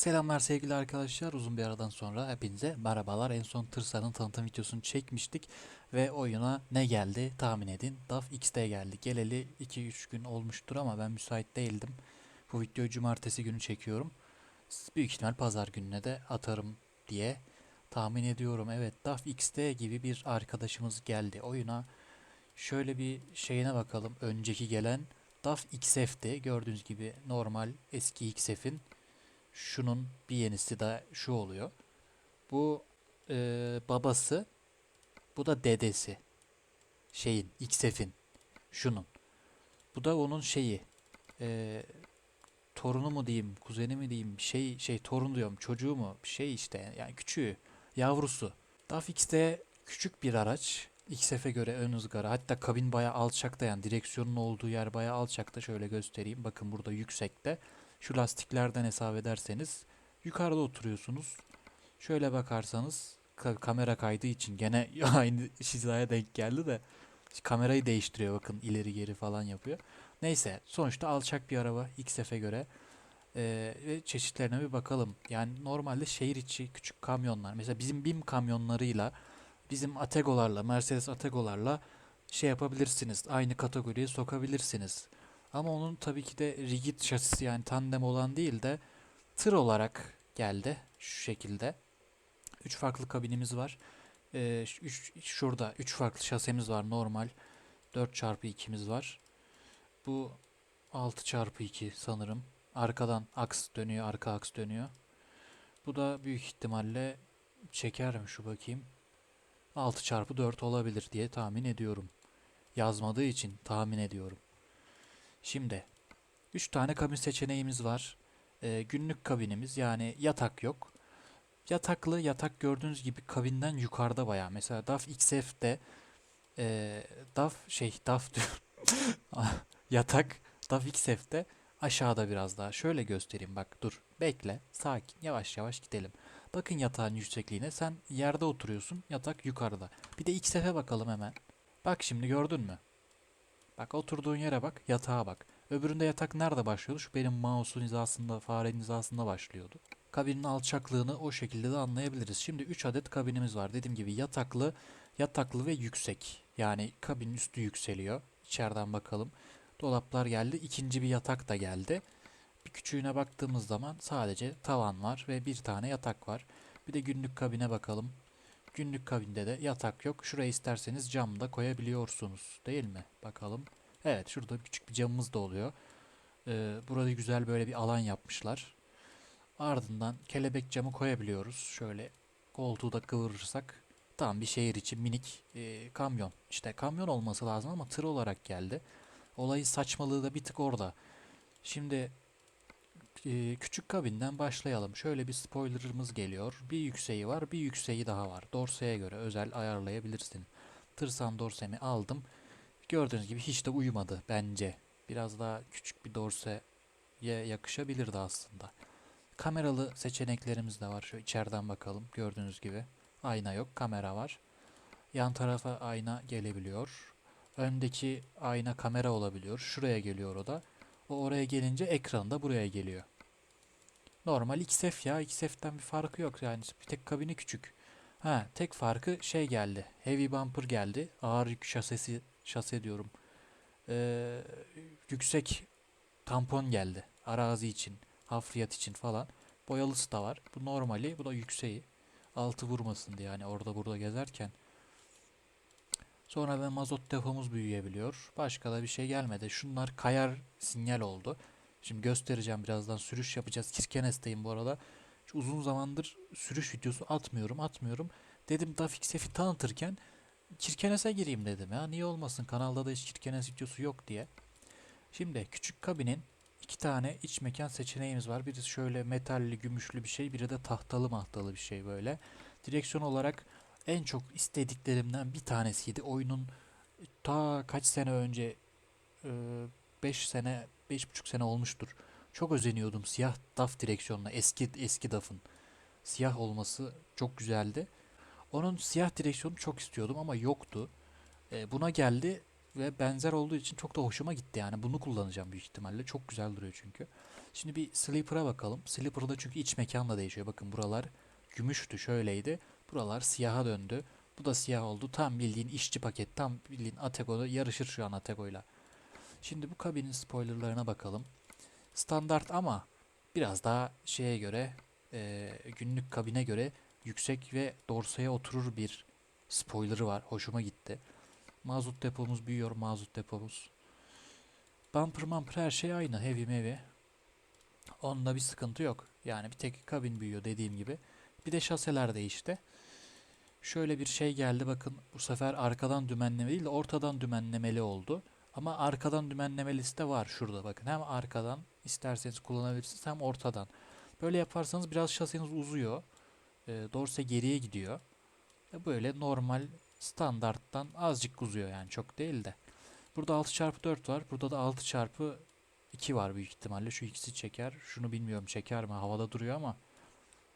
Selamlar sevgili arkadaşlar. Uzun bir aradan sonra hepinize merhabalar. En son Tırsa'nın tanıtım videosunu çekmiştik ve oyuna ne geldi tahmin edin. DAF XT geldi. Geleli 2-3 gün olmuştur ama ben müsait değildim. Bu videoyu cumartesi günü çekiyorum. Büyük ihtimal pazar gününe de atarım diye tahmin ediyorum. Evet DAF XT gibi bir arkadaşımız geldi oyuna. Şöyle bir şeyine bakalım. Önceki gelen DAF XF'ti. Gördüğünüz gibi normal eski XF'in şunun bir yenisi de şu oluyor. Bu e, babası, bu da dedesi. Şeyin, XF'in. Şunun. Bu da onun şeyi. E, torunu mu diyeyim, kuzeni mi diyeyim, şey şey torun diyorum, çocuğu mu, şey işte yani küçüğü, yavrusu. DAF X'te küçük bir araç. XF'e göre ön ızgara. Hatta kabin bayağı alçakta yani direksiyonun olduğu yer bayağı alçakta. Şöyle göstereyim. Bakın burada yüksekte. Şu lastiklerden hesap ederseniz yukarıda oturuyorsunuz. Şöyle bakarsanız ka- kamera kaydığı için gene aynı hizaya denk geldi de kamerayı değiştiriyor bakın ileri geri falan yapıyor. Neyse sonuçta alçak bir araba XF'e göre Ee, ve çeşitlerine bir bakalım. Yani normalde şehir içi küçük kamyonlar mesela bizim BİM kamyonlarıyla bizim Atego'larla Mercedes Atego'larla şey yapabilirsiniz. Aynı kategoriye sokabilirsiniz. Ama onun tabii ki de rigid şasisi yani tandem olan değil de tır olarak geldi şu şekilde. Üç farklı kabinimiz var. Ee, üç, şurada üç farklı şasemiz var normal. 4x2'miz var. Bu 6x2 sanırım. Arkadan aks dönüyor, arka aks dönüyor. Bu da büyük ihtimalle çeker mi şu bakayım. 6x4 olabilir diye tahmin ediyorum. Yazmadığı için tahmin ediyorum. Şimdi 3 tane kabin seçeneğimiz var. Ee, günlük kabinimiz yani yatak yok. Yataklı yatak gördüğünüz gibi kabinden yukarıda bayağı. Mesela DAF XF'de ee, DAF şey DAF yatak DAF XF'de aşağıda biraz daha. Şöyle göstereyim bak dur bekle sakin yavaş yavaş gidelim. Bakın yatağın yüksekliğine sen yerde oturuyorsun yatak yukarıda. Bir de XF'e bakalım hemen. Bak şimdi gördün mü? Bak oturduğun yere bak, yatağa bak. Öbüründe yatak nerede başlıyordu? Şu benim mouse'un hizasında, farenin hizasında başlıyordu. Kabinin alçaklığını o şekilde de anlayabiliriz. Şimdi 3 adet kabinimiz var. Dediğim gibi yataklı, yataklı ve yüksek. Yani kabinin üstü yükseliyor. İçeriden bakalım. Dolaplar geldi. İkinci bir yatak da geldi. Bir küçüğüne baktığımız zaman sadece tavan var ve bir tane yatak var. Bir de günlük kabine bakalım. Günlük kabinde de yatak yok. Şuraya isterseniz cam da koyabiliyorsunuz. Değil mi? Bakalım. Evet şurada küçük bir camımız da oluyor. Ee, burada güzel böyle bir alan yapmışlar. Ardından kelebek camı koyabiliyoruz. Şöyle koltuğu da kıvırırsak. Tam bir şehir için minik e, kamyon. İşte kamyon olması lazım ama tır olarak geldi. Olayın saçmalığı da bir tık orada. Şimdi e, küçük kabinden başlayalım. Şöyle bir spoilerımız geliyor. Bir yükseği var, bir yükseği daha var. Dorse'ye göre özel ayarlayabilirsin. Tırsan dorsemi aldım. Gördüğünüz gibi hiç de uyumadı bence. Biraz daha küçük bir dorseye yakışabilirdi aslında. Kameralı seçeneklerimiz de var. Şu içeriden bakalım. Gördüğünüz gibi ayna yok, kamera var. Yan tarafa ayna gelebiliyor. Öndeki ayna kamera olabiliyor. Şuraya geliyor o da. O oraya gelince ekran da buraya geliyor. Normal XF ya. XF'den bir farkı yok. Yani bir tek kabini küçük. Ha, tek farkı şey geldi. Heavy bumper geldi. Ağır yük şasesi, şase diyorum. Ee, yüksek tampon geldi. Arazi için, hafriyat için falan. Boyalısı da var. Bu normali, bu da yükseği. Altı vurmasın diye yani orada burada gezerken. Sonra da mazot depomuz büyüyebiliyor. Başka da bir şey gelmedi. Şunlar kayar sinyal oldu. Şimdi göstereceğim birazdan sürüş yapacağız. Kirkenes'teyim bu arada. Şu uzun zamandır sürüş videosu atmıyorum atmıyorum. Dedim Dafik Sef'i tanıtırken Kirkenes'e gireyim dedim ya. Niye olmasın kanalda da hiç Kirkenes videosu yok diye. Şimdi küçük kabinin iki tane iç mekan seçeneğimiz var. Birisi şöyle metalli gümüşlü bir şey. Biri de tahtalı mahtalı bir şey böyle. Direksiyon olarak en çok istediklerimden bir tanesiydi. Oyunun ta kaç sene önce 5 sene 5,5 sene olmuştur. Çok özeniyordum siyah DAF direksiyonuna. Eski eski DAF'ın siyah olması çok güzeldi. Onun siyah direksiyonu çok istiyordum ama yoktu. E, buna geldi. ve benzer olduğu için çok da hoşuma gitti yani. Bunu kullanacağım büyük ihtimalle. Çok güzel duruyor çünkü. Şimdi bir Sleeper'a bakalım. Sleeper'da çünkü iç mekan da değişiyor. Bakın buralar gümüştü şöyleydi. Buralar siyaha döndü. Bu da siyah oldu. Tam bildiğin işçi paket. Tam bildiğin Atego'da yarışır şu an Atego'yla. Şimdi bu kabinin spoilerlarına bakalım. Standart ama biraz daha şeye göre e, günlük kabine göre yüksek ve dorsaya oturur bir spoilerı var. Hoşuma gitti. Mazot depomuz büyüyor. Mazot depomuz. Bumper mumper her şey aynı. Heavy mevi. Onda bir sıkıntı yok. Yani bir tek kabin büyüyor dediğim gibi. Bir de şaseler değişti. Şöyle bir şey geldi bakın bu sefer arkadan dümenleme değil de ortadan dümenlemeli oldu. Ama arkadan dümenlemelisi de var şurada bakın. Hem arkadan isterseniz kullanabilirsiniz hem ortadan. Böyle yaparsanız biraz şaseniz uzuyor. E, dorse geriye gidiyor. E, böyle normal standarttan azıcık uzuyor yani çok değil de. Burada 6x4 var. Burada da 6x2 var büyük ihtimalle. Şu ikisi çeker. Şunu bilmiyorum çeker mi? Havada duruyor ama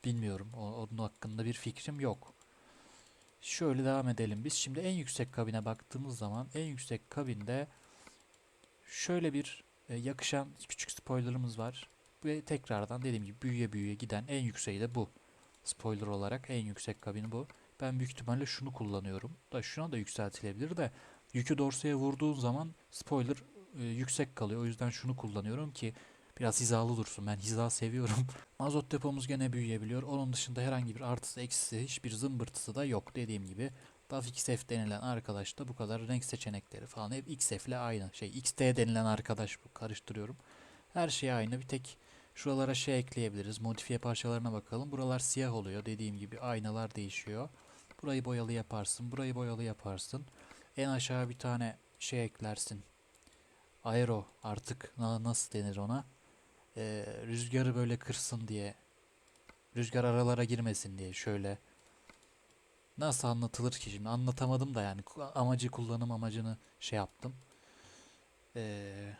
bilmiyorum. O, onun hakkında bir fikrim yok. Şöyle devam edelim biz. Şimdi en yüksek kabine baktığımız zaman en yüksek kabinde şöyle bir e, yakışan küçük spoilerımız var. Ve tekrardan dediğim gibi büyüye büyüye giden en yükseği de bu. Spoiler olarak en yüksek kabin bu. Ben büyük ihtimalle şunu kullanıyorum. Da şuna da yükseltilebilir de yükü dorsaya vurduğun zaman spoiler e, yüksek kalıyor. O yüzden şunu kullanıyorum ki biraz hizalı dursun. Ben hiza seviyorum. Mazot depomuz gene büyüyebiliyor. Onun dışında herhangi bir artısı eksisi hiçbir zımbırtısı da yok dediğim gibi. DAF XF denilen arkadaş da bu kadar renk seçenekleri falan hep XF ile aynı. Şey XT denilen arkadaş bu karıştırıyorum. Her şey aynı bir tek şuralara şey ekleyebiliriz. Modifiye parçalarına bakalım. Buralar siyah oluyor dediğim gibi aynalar değişiyor. Burayı boyalı yaparsın. Burayı boyalı yaparsın. En aşağı bir tane şey eklersin. Aero artık na- nasıl denir ona? Ee, rüzgarı böyle kırsın diye. Rüzgar aralara girmesin diye şöyle. Nasıl anlatılır ki şimdi anlatamadım da yani amacı kullanım amacını şey yaptım. Ee,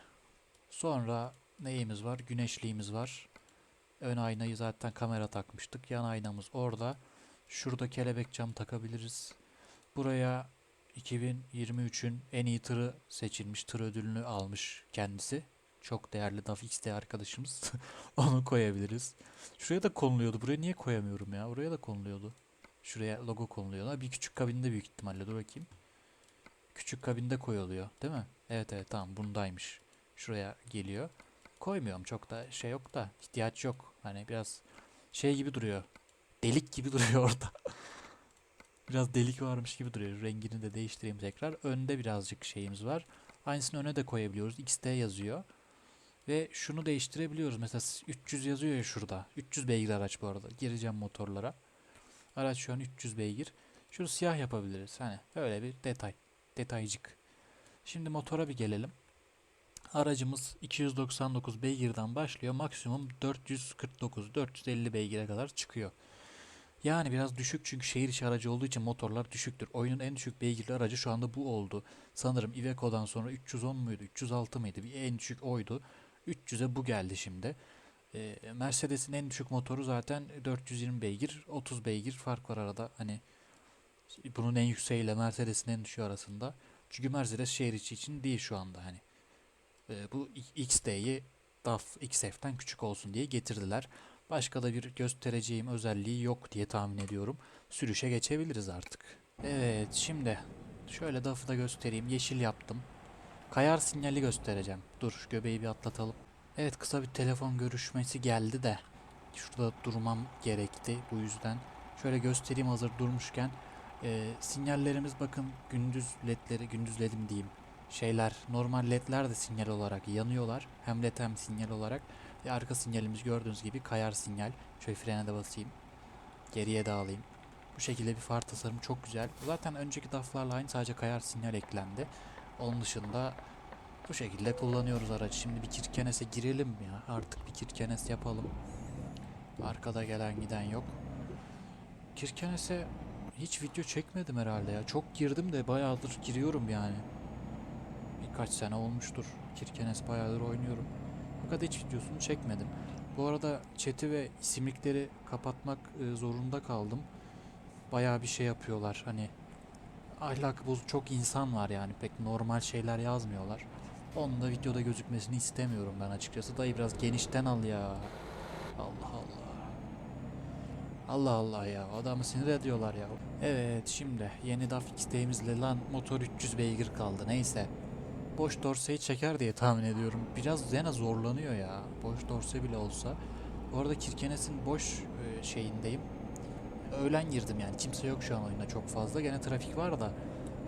sonra neyimiz var? Güneşliğimiz var. Ön aynayı zaten kamera takmıştık. Yan aynamız orada. Şurada kelebek cam takabiliriz. Buraya 2023'ün en iyi tırı seçilmiş. Tır ödülünü almış kendisi. Çok değerli DAF XT arkadaşımız. Onu koyabiliriz. Şuraya da konuluyordu. Buraya niye koyamıyorum ya? Oraya da konuluyordu. Şuraya logo konuluyor. Bir küçük kabinde büyük ihtimalle. Dur bakayım. Küçük kabinde koyuluyor. Değil mi? Evet evet tamam bundaymış. Şuraya geliyor. Koymuyorum çok da şey yok da ihtiyaç yok. Hani biraz şey gibi duruyor. Delik gibi duruyor orada. Biraz delik varmış gibi duruyor. Rengini de değiştireyim tekrar. Önde birazcık şeyimiz var. Aynısını öne de koyabiliyoruz. XT yazıyor. Ve şunu değiştirebiliyoruz. Mesela 300 yazıyor ya şurada. 300 beygir araç bu arada. Gireceğim motorlara. Araç şu an 300 beygir. Şunu siyah yapabiliriz. Hani öyle bir detay. Detaycık. Şimdi motora bir gelelim. Aracımız 299 beygirden başlıyor. Maksimum 449-450 beygire kadar çıkıyor. Yani biraz düşük çünkü şehir içi aracı olduğu için motorlar düşüktür. Oyunun en düşük beygirli aracı şu anda bu oldu. Sanırım Iveco'dan sonra 310 muydu, 306 mıydı? Bir en düşük oydu. 300'e bu geldi şimdi. Ee, Mercedes'in en düşük motoru zaten 420 beygir, 30 beygir fark var arada. Hani bunun en yükseğiyle Mercedes'in en düşüğü arasında. Çünkü Mercedes şehir içi için değil şu anda hani. Ee, bu XD'yi DAF XF'den küçük olsun diye getirdiler. Başka da bir göstereceğim özelliği yok diye tahmin ediyorum. Sürüşe geçebiliriz artık. Evet şimdi şöyle DAF'ı da göstereyim. Yeşil yaptım. Kayar sinyali göstereceğim. Dur göbeği bir atlatalım. Evet kısa bir telefon görüşmesi geldi de. Şurada durmam gerekti bu yüzden. Şöyle göstereyim hazır durmuşken. Ee, sinyallerimiz bakın gündüz ledleri, gündüz ledim diyeyim. Şeyler normal ledler de sinyal olarak yanıyorlar. Hem led hem sinyal olarak. Ve arka sinyalimiz gördüğünüz gibi kayar sinyal. Şöyle frene de basayım. Geriye de alayım. Bu şekilde bir far tasarımı çok güzel. Zaten önceki DAF'larla aynı sadece kayar sinyal eklendi. Onun dışında bu şekilde kullanıyoruz aracı. Şimdi bir kirkenese girelim ya. Artık bir kirkenes yapalım. Arkada gelen giden yok. Kirkenese hiç video çekmedim herhalde ya. Çok girdim de bayağıdır giriyorum yani. Birkaç sene olmuştur. Kirkenes bayağıdır oynuyorum. Fakat hiç videosunu çekmedim. Bu arada chat'i ve isimlikleri kapatmak e, zorunda kaldım. Bayağı bir şey yapıyorlar hani ahlakı bozuk çok insan var yani pek normal şeyler yazmıyorlar. Onun da videoda gözükmesini istemiyorum ben açıkçası. Dayı biraz genişten al ya. Allah Allah. Allah Allah ya adamı sinir ediyorlar ya. Evet şimdi yeni DAF X'teğimizle lan motor 300 beygir kaldı neyse. Boş dorseyi çeker diye tahmin ediyorum. Biraz Zena zorlanıyor ya. Boş dorse bile olsa. Bu arada Kirkenes'in boş e, şeyindeyim. Öğlen girdim yani. Kimse yok şu an oyunda çok fazla. Gene trafik var da.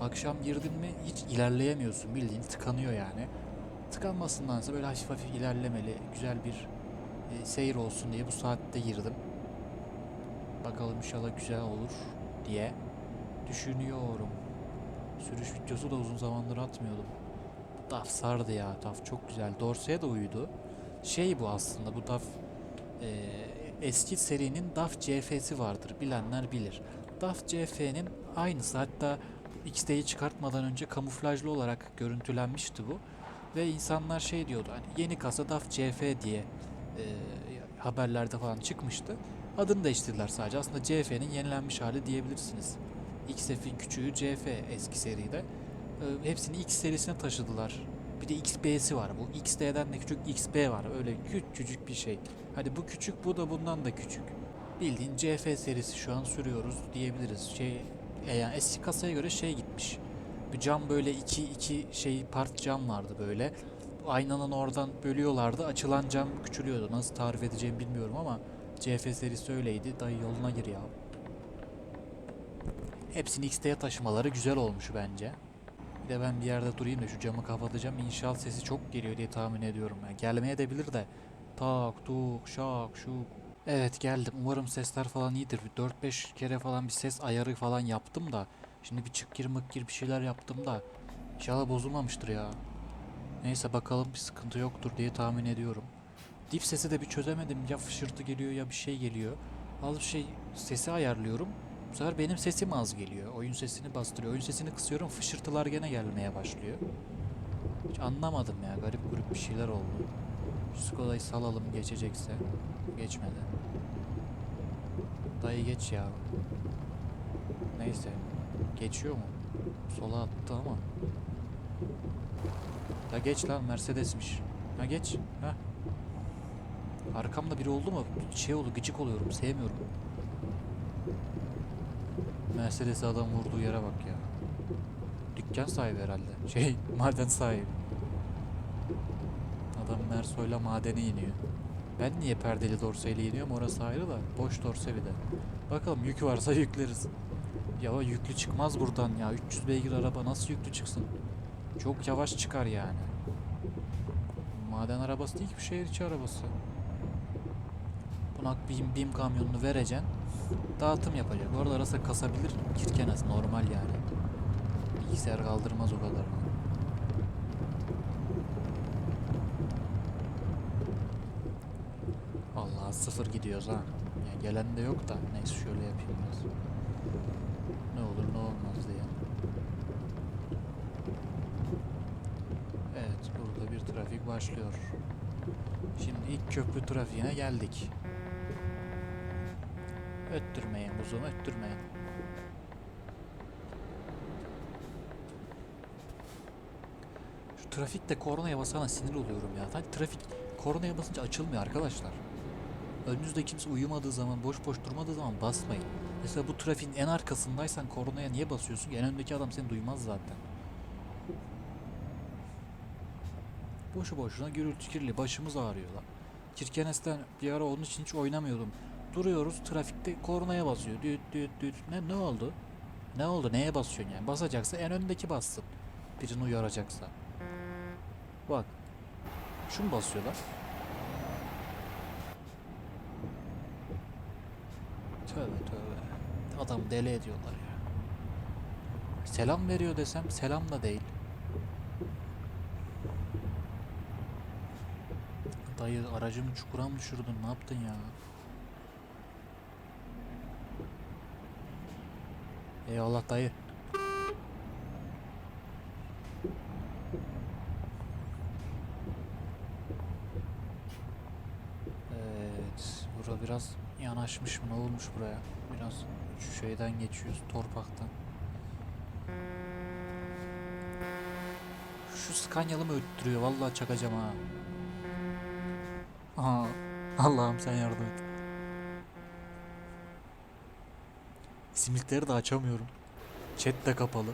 Akşam girdin mi hiç ilerleyemiyorsun. Bildiğin tıkanıyor yani. Tıkanmasındansa böyle hafif hafif ilerlemeli. Güzel bir e, seyir olsun diye bu saatte girdim. Bakalım inşallah güzel olur diye düşünüyorum. Sürüş videosu da uzun zamandır atmıyordum. DAF sardı ya. DAF çok güzel. Dorse'ye de uydu. Şey bu aslında bu DAF e, eski serinin DAF CF'si vardır. Bilenler bilir. DAF CF'nin aynısı. Hatta XT'yi çıkartmadan önce kamuflajlı olarak görüntülenmişti bu. Ve insanlar şey diyordu hani yeni kasa DAF CF diye e, haberlerde falan çıkmıştı. Adını değiştirdiler sadece. Aslında CF'nin yenilenmiş hali diyebilirsiniz. XF'in küçüğü CF eski seride. Ee, hepsini X serisine taşıdılar. Bir de XB'si var. Bu XD'den de küçük XB var. Öyle küçücük bir şey. Hadi bu küçük bu da bundan da küçük. Bildiğin CF serisi şu an sürüyoruz diyebiliriz. Şey e, yani eski kasaya göre şey gitmiş. Bir cam böyle iki iki şey part cam vardı böyle. Aynanın oradan bölüyorlardı. Açılan cam küçülüyordu. Nasıl tarif edeceğimi bilmiyorum ama CF serisi öyleydi. Dayı yoluna gir ya. Hepsini XT'ye taşımaları güzel olmuş bence. De ben bir yerde durayım da şu camı kapatacağım. İnşaat sesi çok geliyor diye tahmin ediyorum. Yani gelmeye de bilir de. Tak tuk şak şuk. Evet geldim. Umarım sesler falan iyidir. Bir 4-5 kere falan bir ses ayarı falan yaptım da. Şimdi bir çık gir mık gir bir şeyler yaptım da. İnşallah bozulmamıştır ya. Neyse bakalım bir sıkıntı yoktur diye tahmin ediyorum. Dip sesi de bir çözemedim. Ya fışırtı geliyor ya bir şey geliyor. Az bir şey sesi ayarlıyorum. Sefer benim sesim az geliyor. Oyun sesini bastırıyor. Oyun sesini kısıyorum. Fışırtılar gene gelmeye başlıyor. Hiç anlamadım ya. Garip grup bir şeyler oldu. Şu Skoda'yı salalım geçecekse. Geçmedi. Dayı geç ya. Neyse. Geçiyor mu? Sola attı ama. Da geç lan Mercedes'miş. Ha geç. Ha. Arkamda biri oldu mu şey oldu gıcık oluyorum sevmiyorum. Mercedes adam vurduğu yere bak ya. Dükkan sahibi herhalde. Şey maden sahibi. Adam Merso'yla madene iniyor. Ben niye perdeli dorseyle iniyorum orası ayrı da. Boş dorse bir de. Bakalım yükü varsa yükleriz. Ya yüklü çıkmaz buradan ya. 300 beygir araba nasıl yüklü çıksın? Çok yavaş çıkar yani. Maden arabası değil ki bir şehir içi arabası. Buna BİM, BİM kamyonunu vereceksin. Dağıtım yapacak. Orada arası kasabilir. Kirkenes normal yani. Bilgisayar kaldırmaz o kadar. Allah sıfır gidiyoruz ha. Yani gelen de yok da. Neyse şöyle yapayım biraz. Ne olur ne olmaz diye. Evet burada bir trafik başlıyor. Şimdi ilk köprü trafiğine geldik. Öttürmeyin buzum öttürmeyin. Şu trafikte kornaya basana sinir oluyorum ya. Hani trafik kornaya basınca açılmıyor arkadaşlar. Önünüzde kimse uyumadığı zaman, boş boş durmadığı zaman basmayın. Mesela bu trafiğin en arkasındaysan kornaya niye basıyorsun? En öndeki adam seni duymaz zaten. Boşu boşuna gürültü kirli başımız ağrıyor lan. Kirkenes'ten bir ara onun için hiç oynamıyordum. Duruyoruz trafikte kornaya basıyor. Düt düt düt. Ne, ne oldu? Ne oldu? Neye basıyorsun yani? Basacaksa en öndeki bassın. Birini uyaracaksa. Bak. Şu mu basıyorlar? Tövbe tövbe. Adam deli ediyorlar ya. Selam veriyor desem selam da değil. Dayı aracımı çukura mı düşürdün? Ne yaptın ya? Eyvallah dayı. Evet. Bura biraz yanaşmış mı? Ne olmuş buraya? Biraz şu şeyden geçiyoruz. Torpaktan. Şu skanyalı mı öttürüyor? Vallahi çakacağım ha. Aha. Allah'ım sen yardım et. Simlikleri de açamıyorum. Chat de kapalı.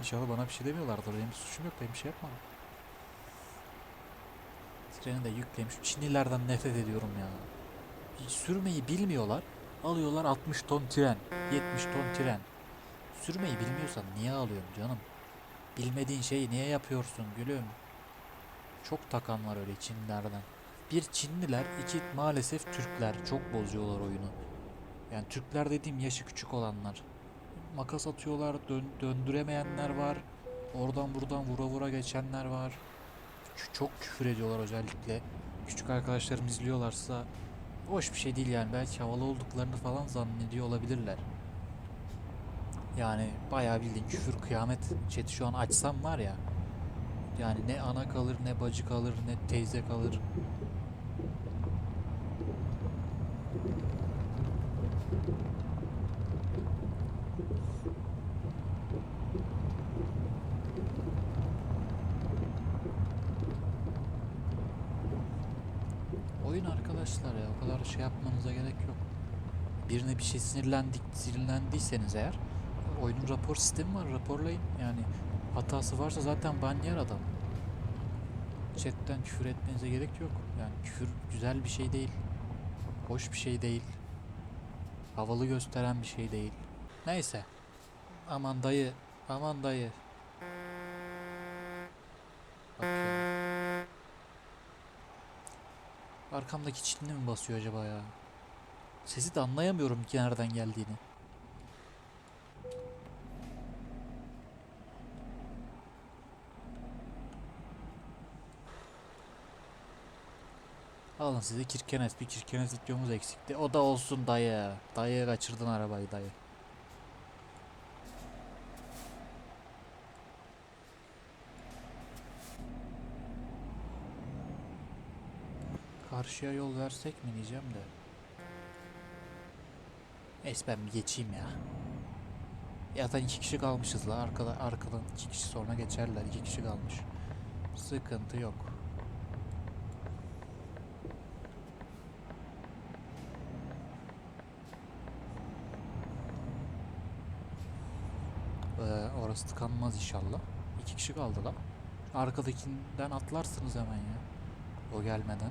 İnşallah bana bir şey demiyorlardır. Benim suçum yok. Ben bir şey yapmadım. Treni de yüklemiş. Çinlilerden nefret ediyorum ya. Sürmeyi bilmiyorlar. Alıyorlar 60 ton tren. 70 ton tren. Sürmeyi bilmiyorsan niye alıyorsun canım? Bilmediğin şeyi niye yapıyorsun gülüm? Çok takan var öyle Çinlilerden. Bir Çinliler, iki maalesef Türkler çok bozuyorlar oyunu. Yani Türkler dediğim yaşı küçük olanlar. Makas atıyorlar, dön- döndüremeyenler var. Oradan buradan vura vura geçenler var. Ç- çok küfür ediyorlar özellikle. Küçük arkadaşlarım izliyorlarsa hoş bir şey değil yani. Belki havalı olduklarını falan zannediyor olabilirler. Yani bayağı bildiğin küfür kıyamet chat'i şu an açsam var ya. Yani ne ana kalır ne bacı kalır ne teyze kalır. Oyun arkadaşlar ya o kadar şey yapmanıza gerek yok. Birine bir şey sinirlendik, sinirlendiyseniz eğer oyunun rapor sistemi var raporlayın. Yani hatası varsa zaten ban yer adam. Chatten küfür etmenize gerek yok. Yani küfür güzel bir şey değil. Hoş bir şey değil. Havalı gösteren bir şey değil. Neyse. Aman dayı. Aman dayı. Arkamdaki Çinli mi basıyor acaba ya? Sesi de anlayamıyorum ki nereden geldiğini. Alın size Kirkenes. Bir Kirkenes videomuz eksikti. O da olsun dayı. Dayı kaçırdın arabayı dayı. Karşıya yol versek mi diyeceğim de. Neyse ben bir geçeyim ya. Zaten iki kişi kalmışız la. Arkada, arkadan iki kişi sonra geçerler. iki kişi kalmış. Sıkıntı yok. Ee, orası tıkanmaz inşallah. İki kişi kaldı la. Arkadakinden atlarsınız hemen ya. O gelmeden.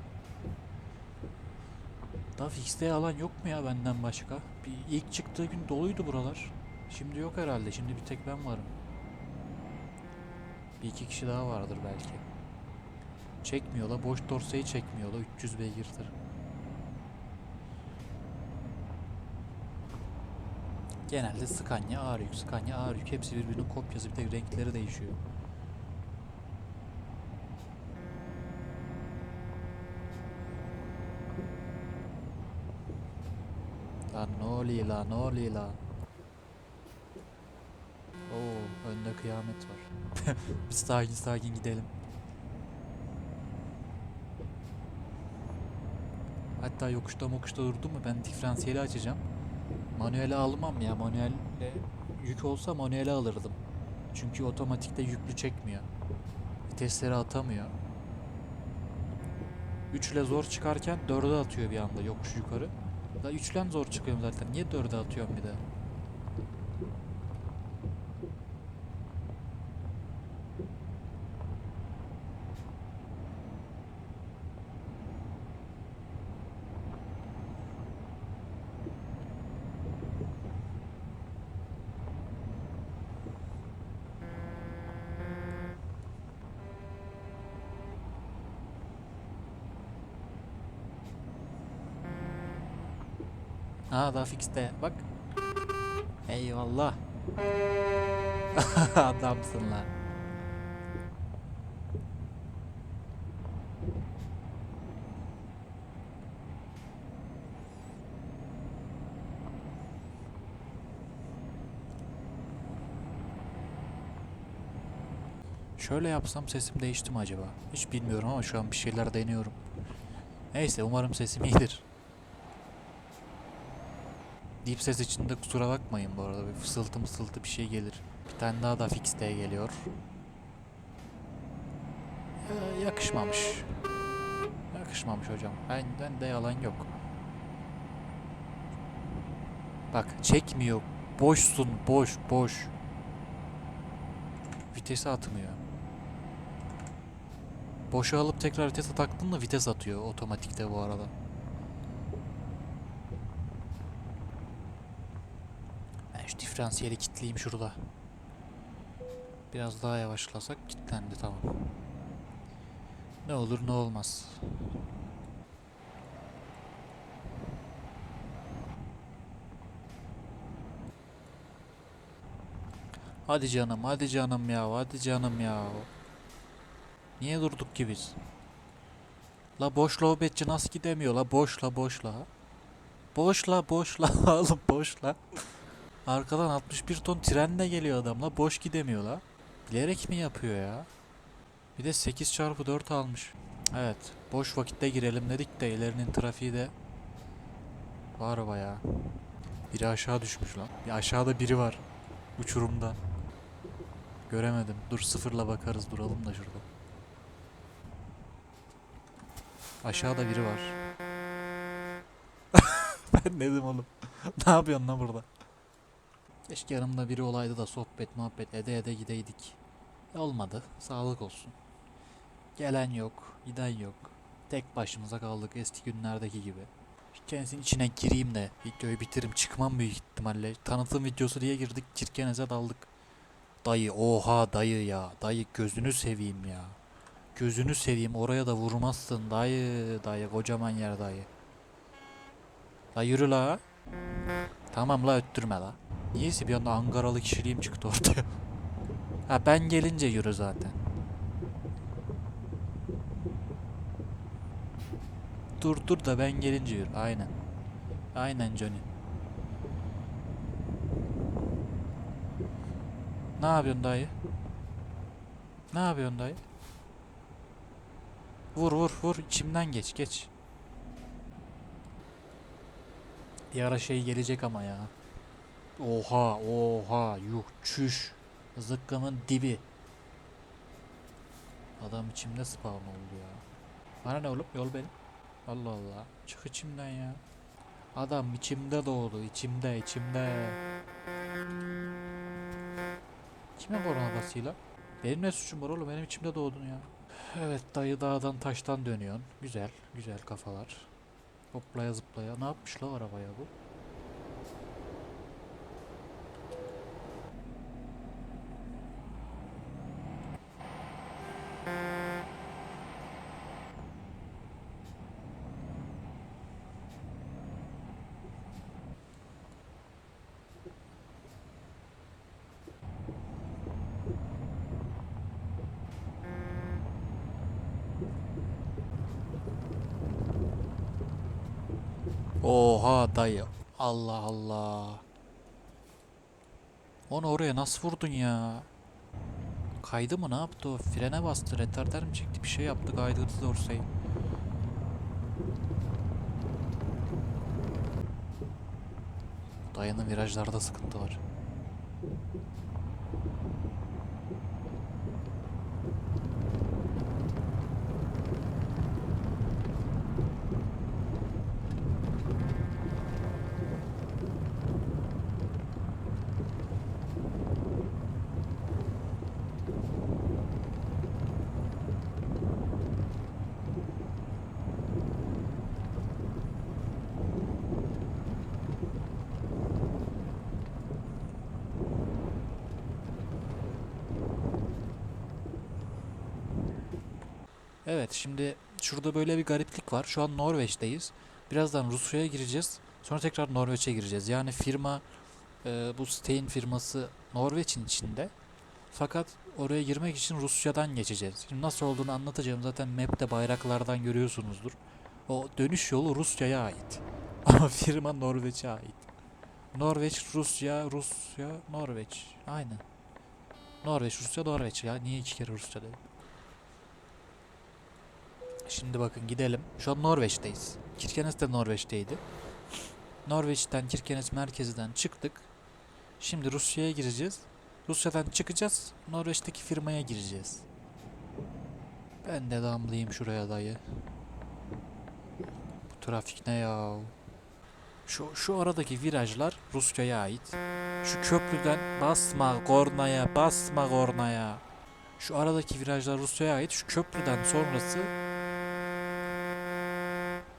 Daha fixte alan yok mu ya benden başka? Bir ilk çıktığı gün doluydu buralar. Şimdi yok herhalde. Şimdi bir tek ben varım. Bir iki kişi daha vardır belki. Çekmiyor la. Boş dorseyi çekmiyor la. 300 beygirdir. Genelde Scania, ağır yük, Scania, ağır yük. Hepsi birbirinin kopyası. Bir tek renkleri değişiyor. Lan ne oluyor la ne oluyor la? Oo önde kıyamet var. Biz sakin sakin gidelim. Hatta yokuşta mokuşta durdum mu ben diferansiyeli açacağım. Manuele almam ya manuel e, yük olsa manuele alırdım. Çünkü otomatikte yüklü çekmiyor. Vitesleri atamıyor. 3 ile zor çıkarken 4'e atıyor bir anda yokuş yukarı. Da 3'den zor çıkıyorum zaten. Niye 4'e atıyorum bir de? Ha daha fixte. Bak. Eyvallah. Adamsın lan. Şöyle yapsam sesim değişti mi acaba? Hiç bilmiyorum ama şu an bir şeyler deniyorum. Neyse umarım sesim iyidir. Deep ses içinde kusura bakmayın bu arada. Bir fısıltı mısıltı bir şey gelir. Bir tane daha da fixte geliyor. yakışmamış. Yakışmamış hocam. Ben, ben de yalan yok. Bak çekmiyor. Boşsun boş boş. Vitesi atmıyor. Boşa alıp tekrar vitese taktın mı vites atıyor otomatikte bu arada. Ben şu diferansiyeli kilitleyeyim şurada. Biraz daha yavaşlasak kilitlendi tamam. Ne olur ne olmaz. Hadi canım, hadi canım ya, hadi canım ya. Niye durduk ki biz? La boş lobetçi nasıl gidemiyor la boşla boşla. Boşla boşla oğlum boşla. Arkadan 61 ton trenle geliyor adam la boş gidemiyor la. Bilerek mi yapıyor ya? Bir de 8 çarpı 4 almış. Evet boş vakitte girelim dedik de ilerinin trafiği de var bayağı. Biri aşağı düşmüş lan. Bir aşağıda biri var. Uçurumda. Göremedim. Dur sıfırla bakarız duralım da şurada. Aşağıda biri var. ben dedim oğlum. ne yapıyorsun lan burada? Keşke yanımda biri olaydı da sohbet muhabbet ede ede gideydik. E, Olmadı. Sağlık olsun. Gelen yok, giden yok. Tek başımıza kaldık eski günlerdeki gibi. Kendisinin içine gireyim de videoyu bitiririm. Çıkmam büyük ihtimalle. Tanıtım videosu diye girdik. Kirkenes'e daldık. Dayı oha dayı ya. Dayı gözünü seveyim ya. Gözünü seveyim oraya da vurmazsın dayı dayı kocaman yer dayı. La yürü la. Tamam la öttürme la. Niyeyse bir anda Ankaralı kişiliğim çıktı ortaya. ha ben gelince yürü zaten. Dur dur da ben gelince yürü. Aynen. Aynen Johnny. Ne yapıyorsun dayı? Ne yapıyorsun dayı? Vur vur vur içimden geç geç. Bir ara şey gelecek ama ya. Oha oha yuh çüş. Zıkkımın dibi. Adam içimde spawn oldu ya. Bana ne oğlum yol benim. Allah Allah. Çık içimden ya. Adam içimde doğdu. içimde içimde. Kime korona basıyla? Benim ne suçum var oğlum? Benim içimde doğdun ya. Evet dayı dağdan taştan dönüyorsun. Güzel. Güzel kafalar. Hoplaya zıplaya. Ne yapmış la arabaya bu? Oha dayı. Allah Allah. Onu oraya nasıl vurdun ya? Kaydı mı ne yaptı o? Frene bastı, retarder mi çekti? Bir şey yaptı kaydırdı dorsayı. Dayının virajlarda sıkıntı var. Evet şimdi şurada böyle bir gariplik var. Şu an Norveç'teyiz. Birazdan Rusya'ya gireceğiz. Sonra tekrar Norveç'e gireceğiz. Yani firma e, bu Stein firması Norveç'in içinde. Fakat oraya girmek için Rusya'dan geçeceğiz. Şimdi nasıl olduğunu anlatacağım. Zaten map'te bayraklardan görüyorsunuzdur. O dönüş yolu Rusya'ya ait. Ama firma Norveç'e ait. Norveç, Rusya, Rusya, Norveç. Aynen. Norveç, Rusya, Norveç. Ya niye iki kere Rusya dedim? Şimdi bakın gidelim. Şu an Norveç'teyiz. Kirkenes de Norveç'teydi. Norveç'ten Kirkenes merkezden çıktık. Şimdi Rusya'ya gireceğiz. Rusya'dan çıkacağız. Norveç'teki firmaya gireceğiz. Ben de damlayayım şuraya dayı. Bu trafik ne ya? Şu, şu aradaki virajlar Rusya'ya ait. Şu köprüden basma kornaya, basma kornaya. Şu aradaki virajlar Rusya'ya ait. Şu köprüden sonrası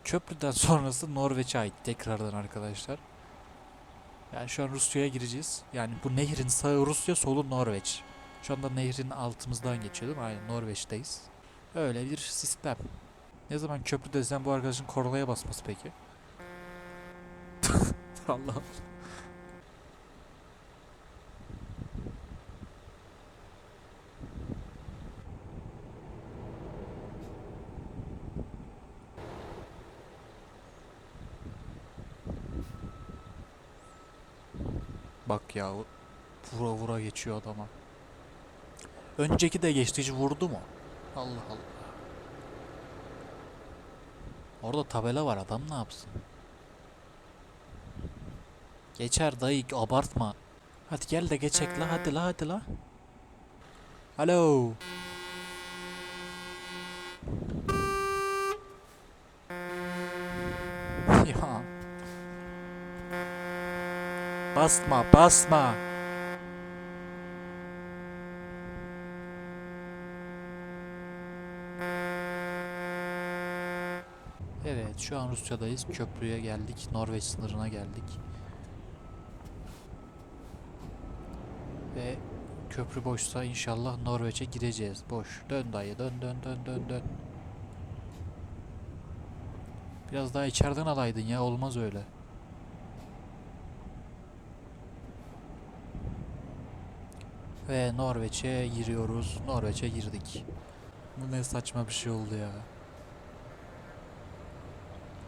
köprüden sonrası Norveç'e ait tekrardan arkadaşlar. Yani şu an Rusya'ya gireceğiz. Yani bu nehrin sağı Rusya, solu Norveç. Şu anda nehrin altımızdan geçiyor değil? Aynen Norveç'teyiz. Öyle bir sistem. Ne zaman köprü desem bu arkadaşın kornaya basması peki? Allah. Bak ya vura vura geçiyor adama. Önceki de geçti hiç vurdu mu? Allah Allah. Orada tabela var adam ne yapsın? Geçer dayı abartma. Hadi gel de geçek la hadi la hadi la. Alo. Basma basma. Evet şu an Rusya'dayız. Köprüye geldik. Norveç sınırına geldik. Ve köprü boşsa inşallah Norveç'e gireceğiz. Boş. Dön dayı dön dön dön dön dön. Biraz daha içeriden alaydın ya olmaz öyle. Ve Norveç'e giriyoruz. Norveç'e girdik. Bu ne saçma bir şey oldu ya.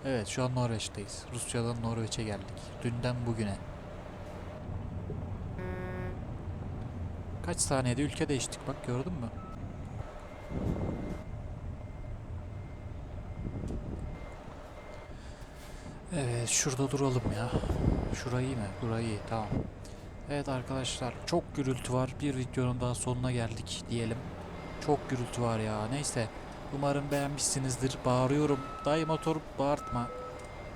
Evet şu an Norveç'teyiz. Rusya'dan Norveç'e geldik. Dünden bugüne. Kaç saniyede ülke değiştik bak gördün mü? Evet şurada duralım ya. Şurayı mi? Burayı tamam. Evet arkadaşlar çok gürültü var. Bir videonun daha sonuna geldik diyelim. Çok gürültü var ya. Neyse. Umarım beğenmişsinizdir. Bağırıyorum. Dayı motor bağırtma.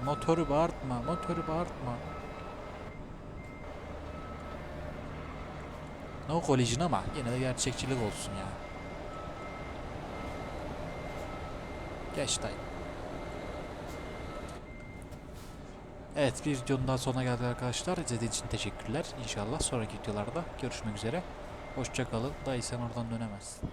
Motoru bağırtma. Motoru bağırtma. No collision ama yine de gerçekçilik olsun ya. Geç dayı. Evet bir videonun daha sonuna geldik arkadaşlar. İzlediğiniz için teşekkürler. İnşallah sonraki videolarda görüşmek üzere. Hoşçakalın. Dayı sen oradan dönemezsin.